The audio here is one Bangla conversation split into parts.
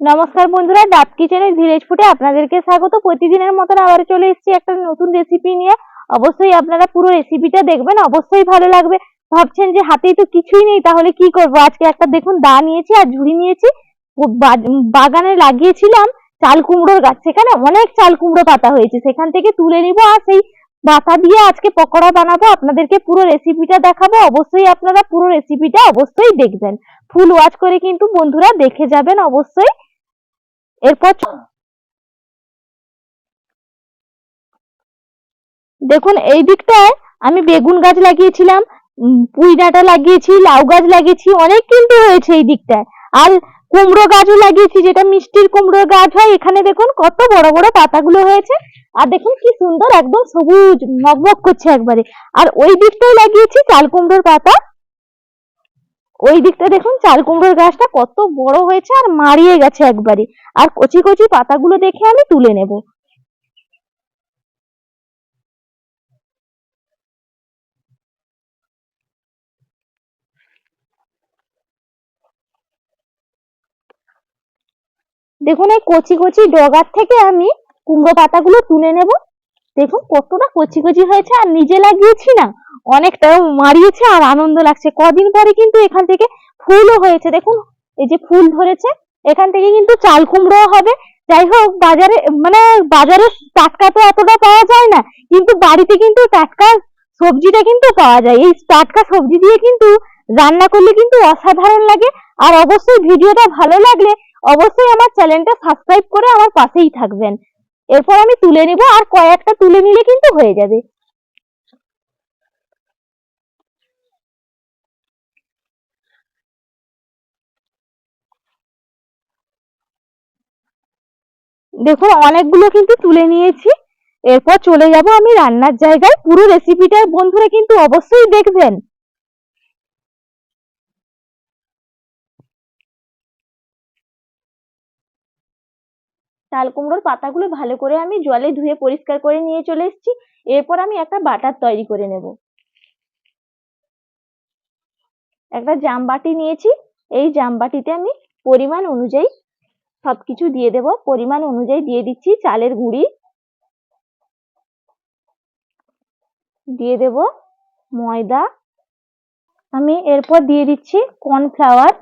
নমস্কার বন্ধুরা, ডাব কিচেনের ভিলেজ ফুটে আপনাদেরকে স্বাগত। প্রতিদিনের মতন আবার চলে এসেছি একটা নতুন রেসিপি নিয়ে। অবশ্যই আপনারা পুরো রেসিপিটা দেখবেন, অবশ্যই ভালো লাগবে। ভাবছেন যে হাতেই তো কিছুই নেই, তাহলে কি করব? আজকে একটা দেখুন, দা নিয়েছি আর ঝুড়ি নিয়েছি। বাগানে লাগিয়েছিলাম চাল কুমড়োর গাছ। সেখানে অনেক চাল কুমড়ো পাতা হয়েছে। সেখান থেকে তুলে নিব আর সেই পাতা দিয়ে আজকে পকোড়া বানাবো। আপনাদেরকে পুরো রেসিপিটা দেখাবো। অবশ্যই আপনারা পুরো রেসিপিটা অবশ্যই দেখবেন। ফুল ওয়াচ করে কিন্তু বন্ধুরা দেখে যাবেন অবশ্যই। এরপর দেখুন, এই দিকটায় আমি বেগুন গাছ লাগিয়েছিলাম পুঁই ডাঁটা লাগিয়েছি, লাউ গাছ লাগিয়েছি, অনেক কিন্তু হয়েছে এই দিকটায়। আর কুমড়ো গাছও লাগিয়েছি, যেটা মিষ্টির কুমড়ো গাছ হয়, এখানে দেখুন কত বড় বড় পাতাগুলো হয়েছে। আর দেখুন কি সুন্দর, একদম সবুজ মগমগ করছে একবারে। আর ওই দিকটায় লাগিয়েছি চাল কুমড়োর পাতা। ওই দিকটা দেখুন, চাল কুমড়োর গাছটা কত বড় হয়েছে আর মারিয়ে গেছে একবারে। আর কচি কচি পাতাগুলো দেখে আমি তুলে নেব। দেখুন, এই কচি কচি ডগার থেকে আমি কুমড়ো পাতাগুলো তুলে নেব। দেখুন কতটা কচি কচি হয়েছে আর নিজে লাগিয়েছি না। অনেকটা মারিয়েছে আর আনন্দ লাগছে। কদিন পরে কিন্তু এখান থেকে ফুলও হয়েছে। দেখুন, এই যে ফুল ধরেছে, এখান থেকে কিন্তু চাল কুমড়ো হবে। যাই হোক, বাজারে মানে বাজারে টাটকা তো এতটা পাওয়া যায় না, কিন্তু বাড়িতে কিন্তু টাটকা সবজিটা কিন্তু পাওয়া যায়। এই টাটকা সবজি দিয়ে কিন্তু রান্না করলে কিন্তু অসাধারণ লাগে। আর অবশ্যই ভিডিওটা ভালো লাগলে অবশ্যই আমার চ্যানেলটা সাবস্ক্রাইব করে আমার পাশেই থাকবেন। এরপর আমি তুলে নিব আর কয়েকটা তুলে নিলে কিন্তু হয়ে যাবে। দেখুন অনেকগুলো কিন্তু তুলে নিয়েছি। এরপর চলে যাব আমি রান্নার জায়গায়। পুরো রেসিপিটা বন্ধুরা কিন্তু অবশ্যই দেখবেন। চাল কুমড়োর পাতাগুলো ভালো করে আমি জলে ধুয়ে পরিষ্কার করে নিয়ে চলে এসেছি। এরপর আমি একটা বাটার তৈরি করে নেব। একটা জাম বাটি নিয়েছি। এই জাম বাটিতে আমি পরিমাণ অনুযায়ী সবকিছু দিয়ে দেব। পরিমাণ অনুযায়ী দিয়ে দিচ্ছি চালের গুঁড়ি। দিয়ে দেব ময়দা। আমি এরপর দিয়ে দিচ্ছি কর্নফ্লাওয়ার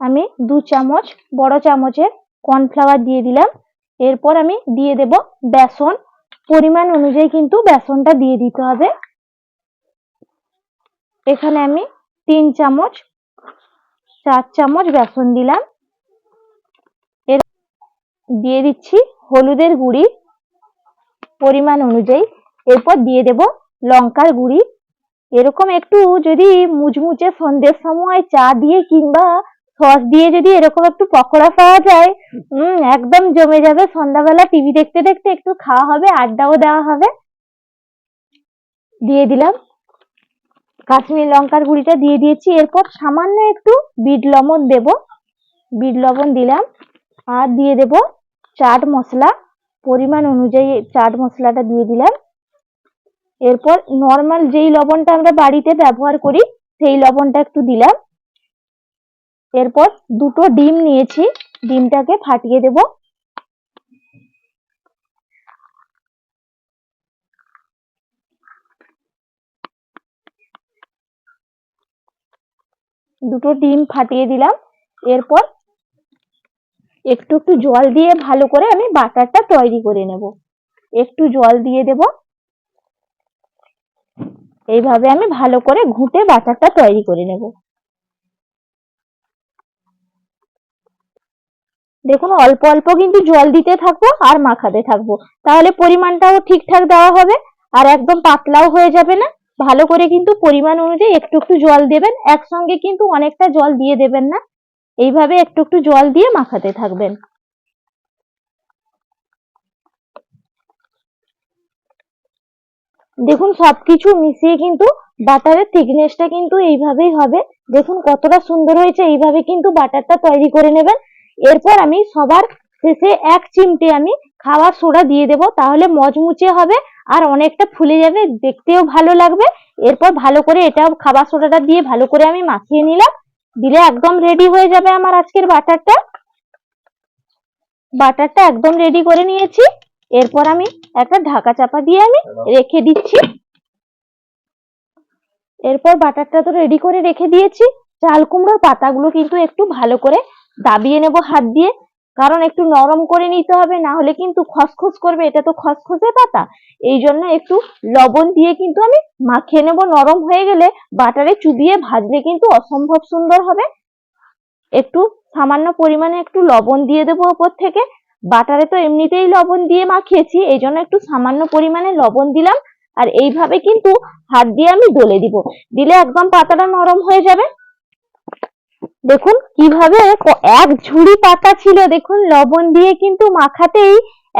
আমি দু চামচ, বড় চামচের কর্নফ্লাওয়ার দিয়ে দিলাম। এরপর আমি দিয়ে দেব বেসন। পরিমাণ অনুযায়ী কিন্তু বেসনটা দিয়ে দিতে হবে। এখানে আমি তিন চামচ, চার চামচ বেসন দিলাম। এর দিয়ে দিচ্ছি হলুদের গুঁড়ি। পরিমাণ অনুযায়ী। এরপর দিয়ে দেব লঙ্কার গুঁড়ি। এরকম একটু যদি মুচমুচে সন্ধ্যের সময় চা দিয়ে কিংবা সস দিয়ে যদি এরকম একটু পকোড়া পাওয়া যায়, উম, একদম জমে যাবে। সন্ধ্যাবেলা টিভি দেখতে দেখতে একটু খাওয়া হবে, আড্ডাও দেওয়া হবে। দিয়ে দিলাম। কাশ্মীর লঙ্কার গুঁড়িটা দিয়ে দিয়েছি। এরপর সামান্য একটু বিট লবণ দেব। বিট লবণ দিলাম। আর দিয়ে দেব চাট মশলা। পরিমাণ অনুযায়ী চাট মশলাটা দিয়ে দিলাম। এরপর নর্মাল যেই লবণটা আমরা বাড়িতে ব্যবহার করি, সেই লবণটা একটু দিলাম। এরপর দুটো ডিম নিয়েছি। ডিমটাকে ফাটিয়ে দেব। দুটো ডিম ফাটিয়ে দিলাম। এরপর একটু একটু জল দিয়ে ভালো করে আমি বাটারটা তৈরি করে নেব। একটু জল দিয়ে দেব। এইভাবে আমি ভালো করে ঘুটে বাটারটা তৈরি করে নেব। দেখুন, অল্প অল্প কিন্তু জল দিতে থাকব আর মাখাতে থাকব। তাহলে পরিমাণটাও ঠিকঠাক দেওয়া হবে আর একদম পাতলাও হয়ে যাবে না। ভালো করে কিন্তু পরিমাণ অনুযায়ী একটু একটু জল দেবেন। একসঙ্গে কিন্তু অনেকটা জল দিয়ে দেবেন না। এইভাবে একটু একটু জল দিয়ে মাখাতে থাকবেন। দেখুন, সবকিছু মিশিয়ে কিন্তু বাটারের থিকনেসটা কিন্তু এইভাবেই হবে। দেখুন, কতটা সুন্দর হয়েছে। এইভাবে কিন্তু বাটারটা তৈরি করে নেবেন। এরপর আমি সবার শেষে এক চিমটে আমি খাবার সোডা দিয়ে দেব, তাহলে মচমুচে হবে আর অনেকটা ফুলে যাবে, দেখতেও ভালো লাগবে। এরপর ভালো করে এটাও খাবার সোডাটা দিয়ে ভালো করে আমি মাখিয়ে নিলাম। দিলে একদম রেডি হয়ে যাবে আমার আজকের বাটারটা। বাটারটা একদম রেডি করে নিয়েছি। এরপর আমি একটা ঢাকা চাপা দিয়ে আমি রেখে দিচ্ছি। এরপর বাটারটা তো রেডি করে রেখে দিয়েছি। চাল কুমড়োর পাতাগুলো কিন্তু একটু ভালো করে দাবিয়ে নেব হাত দিয়ে। কারণ একটু নরম করে নিতে হবে, না হলে কিন্তু খসখস করবে। এটা তো খসখসে পাতা। এই জন্য একটু লবণ দিয়ে কিন্তু আমি মাখিয়ে নেব। নরম হয়ে গেলে বাটারে চুবিয়ে ভাজলে কিন্তু অসম্ভব সুন্দর হবে। একটু সামান্য পরিমাণে একটু লবণ দিয়ে দেবো ওপর থেকে। বাটারে তো এমনিতেই লবণ দিয়ে মাখিয়েছি, এই জন্য একটু সামান্য পরিমাণে লবণ দিলাম। আর এইভাবে কিন্তু হাত দিয়ে আমি দলে দিব। দিলে একদম পাতাটা নরম হয়ে যাবে। দেখুন কীভাবে এক ঝুড়ি পাতা ছিল, দেখুন লবণ দিয়ে কিন্তু মাখাতেই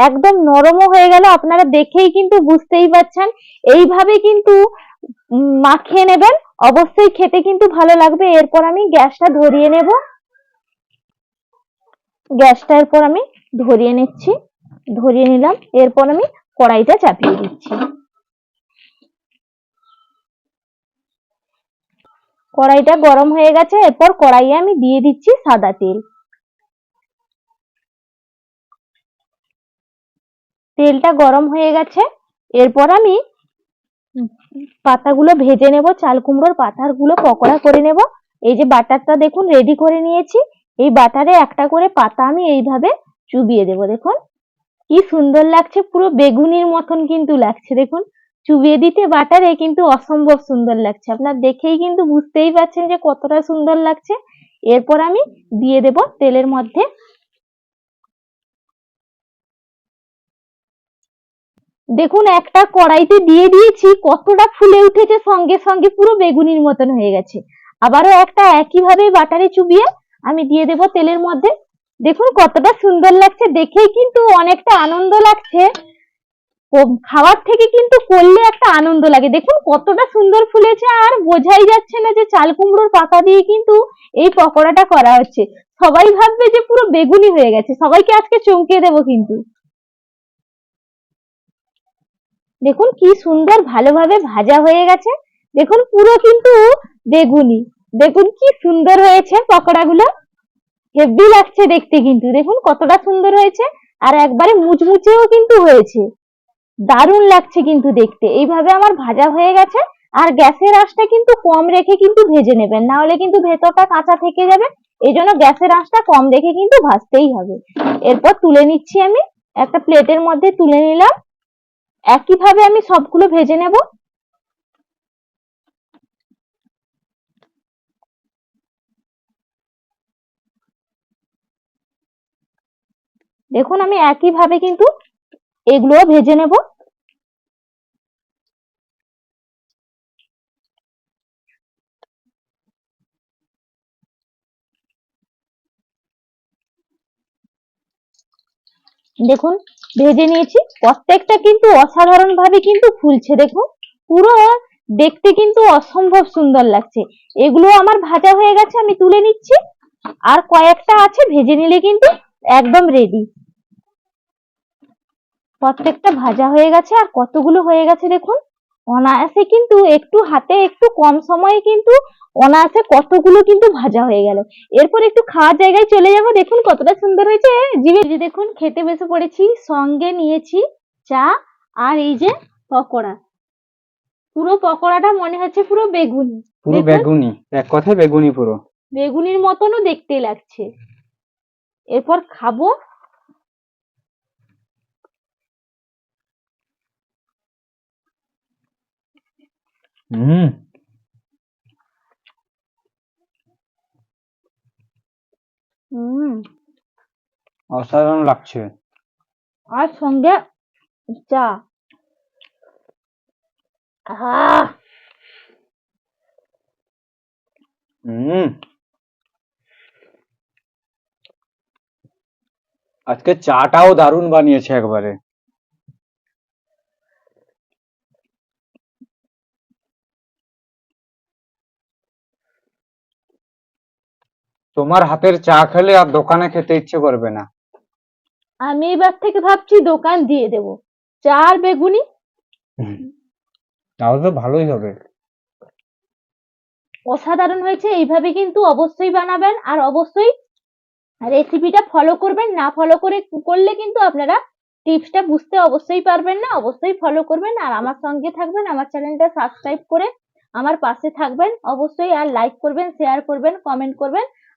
একদম নরমও হয়ে গেল, আপনারা দেখেই কিন্তু বুঝতেই পারছেন। এইভাবে কিন্তু মাখিয়ে নেবেন, অবশ্যই খেতে কিন্তু ভালো লাগবে। এরপর আমি গ্যাসটা ধরিয়ে নেব। গ্যাসটা এরপর আমি ধরিয়ে নিচ্ছি, ধরিয়ে নিলাম, এরপর আমি কড়াইটা চাপিয়ে দিচ্ছি। কড়াইটা গরম হয়ে গেছে, এরপর কড়াইয়ে আমি দিয়ে দিচ্ছি সাদা তেল। তেলটা গরম হয়ে গেছে, এরপর আমি পাতাগুলো ভেজে নেব, চাল কুমড়োর পাতাগুলো পকোড়া করে নেব। এই যে বাটারটা দেখুন রেডি করে নিয়েছি। এই বাটারে একটা করে পাতা আমি এইভাবে চুবিয়ে দেব, দেখুন। কি সুন্দর লাগছে, পুরো বেগুনির মতন কিন্তু লাগছে, দেখুন। চুবিয়ে দিতে বাটারে কিন্তু অসম্ভব সুন্দর লাগছে। আপনার দেখেই কিন্তু বুঝতেই পারছেন যে কতটা সুন্দর লাগছে। এরপর আমি দিয়ে দেব তেলের মধ্যে দেখুন, একটা কড়াইতে দিয়ে দিয়েছি, কতটা ফুলে উঠেছে, সঙ্গে সঙ্গে পুরো বেগুনির মতন হয়ে গেছে। আবারও একটা একইভাবে বাটারে চুবিয়ে আমি দিয়ে দেব তেলের মধ্যে। দেখুন, কতটা সুন্দর লাগছে, দেখেই কিন্তু অনেকটা আনন্দ লাগছে। খাওয়ার থেকে কিন্তু করলে একটা আনন্দ লাগে। দেখুন, কতটা সুন্দর ফুলেছে আর বোঝাই যাচ্ছে না যে চাল কুমড়োর পাতা দিয়ে কিন্তু এই পকোড়াটা করা হচ্ছে। সবাই ভাববে যে পুরো বেগুনি হয়ে গেছে। সবাইকে আজকে চমকে দেবো কিন্তু। দেখুন, কি সুন্দর ভালোভাবে ভাজা হয়ে গেছে। দেখুন, পুরো কিন্তু বেগুনি। দেখুন, কি সুন্দর হয়েছে পকোড়াগুলো। হেভি লাগছে দেখতে কিন্তু। দেখুন, কতটা সুন্দর হয়েছে। আর একবারে মুচমুচেও কিন্তু হয়েছে। দারুণ লাগছে কিন্তু দেখতে। এইভাবে আমার ভাজা হয়ে গেছে, আর গ্যাসের আঁচটা কিন্তু কম রেখে কিন্তু ভেজে নেবেন। না হলে কিন্তু ভেতরটা কাঁচা থেকে যাবে এই জন্য গ্যাসের আঁচটা কম রেখে কিন্তু ভাজতেই হবে। এরপর তুলে নিচ্ছি আমি, একটা প্লেটের মধ্যে তুলে নিলাম। একইভাবে আমি সবগুলো ভেজে নেব। দেখুন আমি একইভাবে কিন্তু এগুলোও ভেজে নেব। দেখুন, ভেজে নিয়েছি। প্রত্যেকটা কিন্তু অসাধারণ ভাবে কিন্তু ফুলছে, দেখুন। পুরো দেখতে কিন্তু অসম্ভব সুন্দর লাগছে। এগুলো আমার ভাজা হয়ে গেছে, আমি তুলে নিচ্ছি। আর কয়েকটা আছে, ভেজে নিলে কিন্তু একদম রেডি প্রত্যেকটা ভাজা হয়ে গেছে আর কতগুলো হয়ে গেছে দেখুন। অনায়াসে কিন্তু একটু হাতে একটু কম সময়ে কিন্তু অনায়াসে কতগুলো কিন্তু ভাজা হয়ে গেল। এরপর একটু খাওয়ার জায়গায় চলে যাব। দেখুন কতটা সুন্দর হয়েছে। জিভে দেখুন খেতে বসে পড়েছি। সঙ্গে নিয়েছি চা আর এই যে পকোড়া। পুরো পকোড়াটা মনে হচ্ছে পুরো বেগুনি। পুরো বেগুনি। এক কথায় বেগুনি পুরো। বেগুনির মতনও দেখতে লাগছে। এরপর খাব। হুম। হুম। অসাধারণ লাগছে। আর সঙ্গে চা। হুম। আজকে চাটাও দারুণ বানিয়েছে একবারে। তোমার হাতের চা খেলে আর দোকানে খেতে ইচ্ছে করবে না। আমি এবার থেকে ভাবছি দোকান দিয়ে দেব। চা আর বেগুনি? তাহলে তো ভালোই হবে। অসাধারণ হয়েছে এইভাবে কিন্তু অবশ্যই বানাবেন আর অবশ্যই রেসিপিটা ফলো করবেন না ফলো করে করলে কিন্তু আপনারা টিপসটা বুঝতে অবশ্যই পারবেন না অবশ্যই ফলো করবেন আর আমার সঙ্গে থাকবেন আমার চ্যানেলটা সাবস্ক্রাইব করে আমার পাশে থাকবেন। অবশ্যই আর লাইক করবেন শেয়ার করবেন কমেন্ট করবেন।